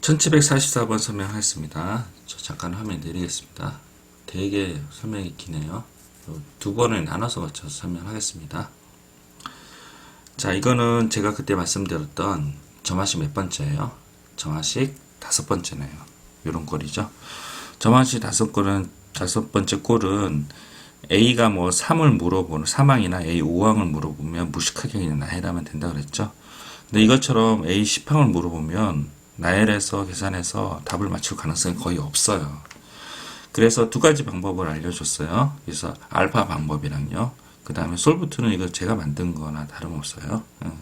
1744번 설명하겠습니다. 저 잠깐 화면 내리겠습니다. 되게 설명이 기네요. 두 번을 나눠서 맞춰서 설명하겠습니다. 자, 이거는 제가 그때 말씀드렸던 점화식 몇 번째예요? 점화식 다섯 번째네요. 이런 꼴이죠. 점화식 다섯 꼴은 다섯 번째 꼴은 A가 뭐 3을 물어보는 3항이나 A 5항을 물어보면 무식하게 그냥 나열하면 된다 그랬죠. 근데 이것처럼 A 10항을 물어보면 나열해서 계산해서 답을 맞출 가능성이 거의 없어요. 그래서 두 가지 방법을 알려줬어요. 그래서 알파 방법이랑요. 그 다음에 솔부트는 이거 제가 만든 거나 다름없어요. 음,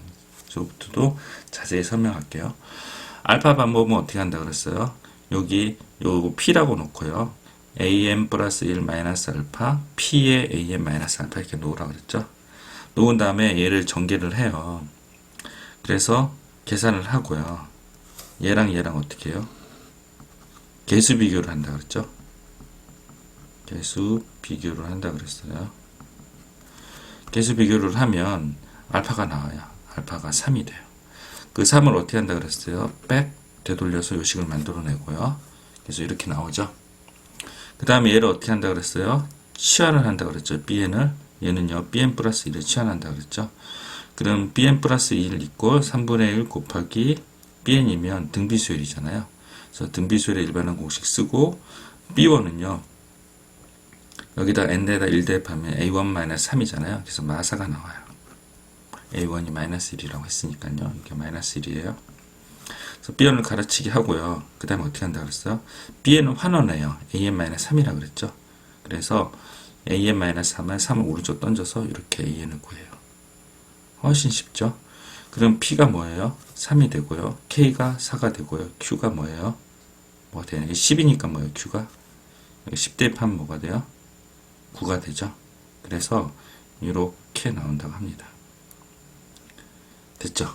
솔부트도 자세히 설명할게요. 알파 방법은 어떻게 한다 그랬어요? 여기 요 P라고 놓고요. AM 플러스 1 마이너스 알파, P의 AM 마이너스 알파 이렇게 놓으라 그랬죠? 놓은 다음에 얘를 전개를 해요. 그래서 계산을 하고요. 얘랑 얘랑 어떻게 해요? 개수 비교를 한다 그랬죠? 개수 비교를 한다 그랬어요. 개수 비교를 하면 알파가 나와요. 알파가 3이 돼요. 그 3을 어떻게 한다 그랬어요? 백 되돌려서 요식을 만들어내고요. 그래서 이렇게 나오죠. 그 다음에 얘를 어떻게 한다 그랬어요? 치환을 한다 그랬죠. bn을 얘는요 bn 플러스 1을 치환한다 그랬죠. 그럼 bn 플러스 1 이꼴 3분의 1 곱하기 bn이면 등비수열이잖아요. 그래서 등비수열의 일반한 공식 쓰고 b1은요 여기다 n에다 1 대입하면 a1-3이잖아요. 그래서 마사가 나와요. a1이 마이너스 1이라고 했으니까요. 이게 마이너스 1이에요. 그래서 bn을 가르치기 하고요. 그 다음에 어떻게 한다 그랬어요? bn은 환원해요. an-3이라고 그랬죠. 그래서 an-3을 3을 오른쪽 던져서 이렇게 an을 구해요. 훨씬 쉽죠? 그럼 p가 뭐예요? 3이 되고요. k가 4가 되고요. q가 뭐예요? 뭐가 되냐? 10이니까 뭐예요? q가 10 대입하면 뭐가 돼요? 9가 되죠. 그래서 이렇게 나온다고 합니다. 됐죠?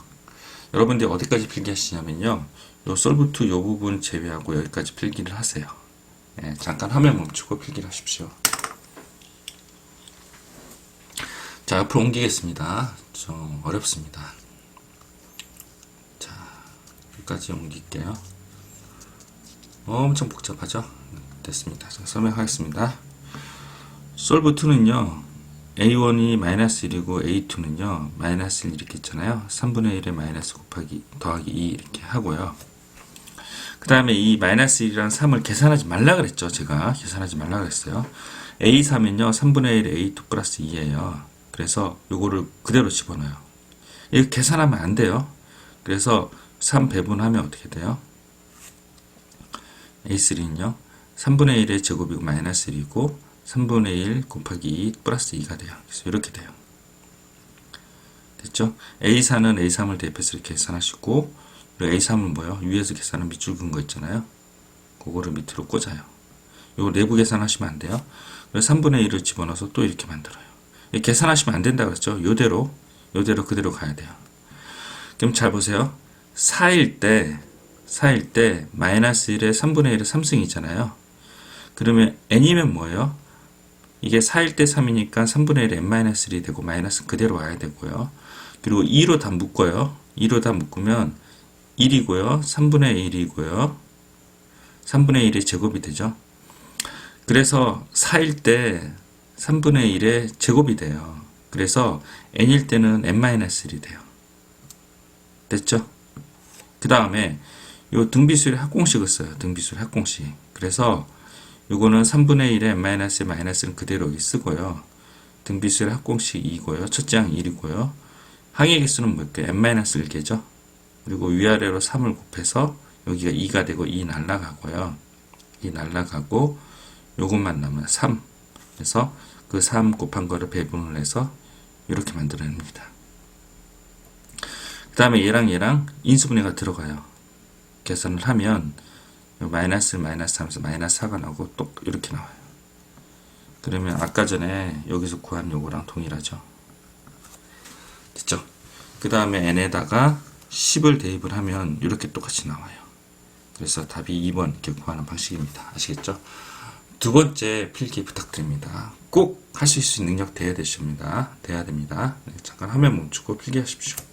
여러분들이 어디까지 필기하시냐면요. 요 솔브투 요 부분 제외하고 여기까지 필기를 하세요. 예, 잠깐 화면 멈추고 필기를 하십시오. 자, 앞으로 옮기겠습니다. 좀 어렵습니다. 자, 여기까지 옮길게요. 엄청 복잡하죠? 됐습니다. 자, 설명하겠습니다. 솔브2는요, A1이 마이너스 1이고 A2는요, 마이너스 1 이렇게 있잖아요. 3분의 1에 마이너스 곱하기, 더하기 2 이렇게 하고요. 그 다음에 이 마이너스 1이랑 3을 계산하지 말라 그랬죠. 제가 계산하지 말라 그랬어요. A3은요, 3분의 1에 A2 플러스 2예요. 그래서 요거를 그대로 집어넣어요. 이거 계산하면 안 돼요. 그래서 3 배분하면 어떻게 돼요? A3는요, 3분의 1의 제곱이고 마이너스 1이고, 3분의 1 곱하기 2 플러스 2가 돼요. 그래서 이렇게 돼요. 됐죠? A4는 A3을 대입해서 이렇게 계산하시고 그리고 A3은 뭐예요? 위에서 계산한 밑줄 그은 거 있잖아요. 그거를 밑으로 꽂아요. 이거 내부 계산하시면 안 돼요. 그래서 3분의 1을 집어넣어서 또 이렇게 만들어요. 계산하시면 안 된다 그랬죠? 요대로 그대로 가야 돼요. 그럼 잘 보세요. 4일 때 4일 때 마이너스 1에 3분의 1에 3승이잖아요. 그러면 n이면 뭐예요? 이게 4일 때 3이니까 3분의 1에 n-1이 되고 마이너스 그대로 와야 되고요. 그리고 2로 다 묶어요. 2로 다 묶으면 1이고요. 3분의 1이고요. 3분의 1의 제곱이 되죠. 그래서 4일 때 3분의 1의 제곱이 돼요. 그래서 n일 때는 n-1이 돼요. 됐죠? 그 다음에 요 등비수의 합공식을 써요. 등비수의 합공식. 그래서 요거는 3분의 1에 마이너스 마이너스는 그대로 쓰고요. 등비수의 합공식 2고요. 첫째 항 1이고요. 항의 개수는 뭘까요? n-1개죠. 그리고 위아래로 3을 곱해서 여기가 2가 되고 2 날라가고요. 2 날라가고 요것만 남으면 3. 그래서 그 3 곱한 거를 배분을 해서 이렇게 만들어냅니다. 그 다음에 얘랑 얘랑 인수분해가 들어가요. 계산을 하면 마이너스 마이너스 하면서 마이너스 4가 나오고 또 이렇게 나와요. 그러면 아까 전에 여기서 구한 요거랑 동일하죠. 됐죠? 그 다음에 n에다가 10을 대입을 하면 이렇게 똑같이 나와요. 그래서 답이 2번 이렇게 구하는 방식입니다. 아시겠죠? 두 번째 필기 부탁드립니다. 꼭 하실 수 있는 능력 돼야 되십니다. 돼야 됩니다. 네, 잠깐 화면 멈추고 필기하십시오.